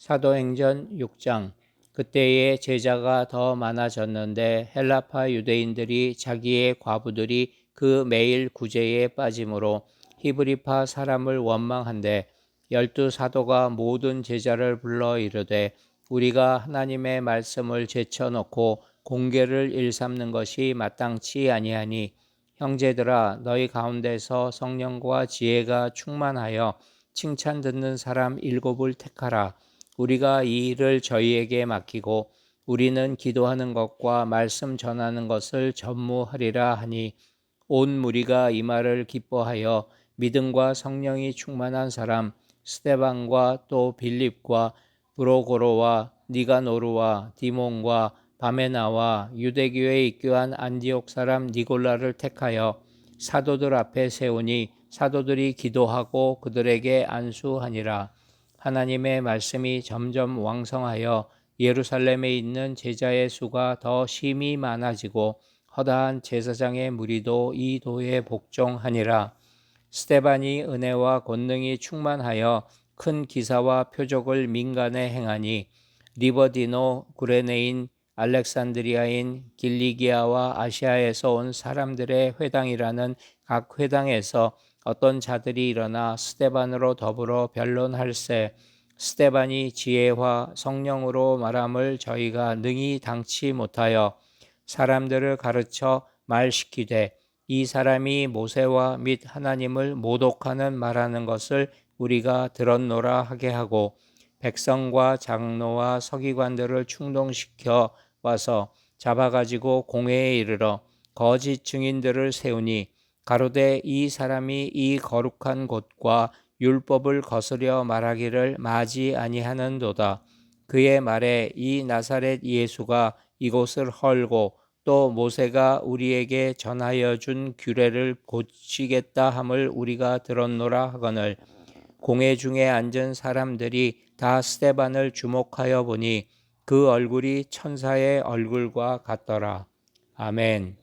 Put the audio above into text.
사도행전 6장. 그때에 제자가 더 많아졌는데 헬라파 유대인들이 자기의 과부들이 그 매일 구제에 빠짐으로 히브리파 사람을 원망한데 열두 사도가 모든 제자를 불러 이르되 우리가 하나님의 말씀을 제쳐놓고 공개를 일삼는 것이 마땅치 아니하니 형제들아 너희 가운데서 성령과 지혜가 충만하여 칭찬 듣는 사람 일곱을 택하라 우리가 이 일을 저희에게 맡기고 우리는 기도하는 것과 말씀 전하는 것을 전무하리라 하니 온 무리가 이 말을 기뻐하여 믿음과 성령이 충만한 사람 스테반과 또 빌립과 브로고로와 니가노르와 디몬과 바메나와 유대교에 입교한 안디옥 사람 니골라를 택하여 사도들 앞에 세우니 사도들이 기도하고 그들에게 안수하니라 하나님의 말씀이 점점 왕성하여 예루살렘에 있는 제자의 수가 더 심히 많아지고 허다한 제사장의 무리도 이 도에 복종하니라. 스테반이 은혜와 권능이 충만하여 큰 기사와 표적을 민간에 행하니 리버디노 구레네인 알렉산드리아인 길리기아와 아시아에서 온 사람들의 회당이라는 각 회당에서 어떤 자들이 일어나 스테반으로 더불어 변론할세 스테반이 지혜와 성령으로 말함을 저희가 능히 당치 못하여 사람들을 가르쳐 말시키되 이 사람이 모세와 및 하나님을 모독하는 말하는 것을 우리가 들었노라 하게 하고 백성과 장로와 서기관들을 충동시켜 와서 잡아가지고 공회에 이르러 거짓 증인들을 세우니 가로되 이 사람이 이 거룩한 곳과 율법을 거스려 말하기를 마지 아니하는도다. 그의 말에 이 나사렛 예수가 이곳을 헐고 또 모세가 우리에게 전하여 준 규례를 고치겠다 함을 우리가 들었노라 하거늘 공회 중에 앉은 사람들이 다 스테반을 주목하여 보니 그 얼굴이 천사의 얼굴과 같더라. 아멘.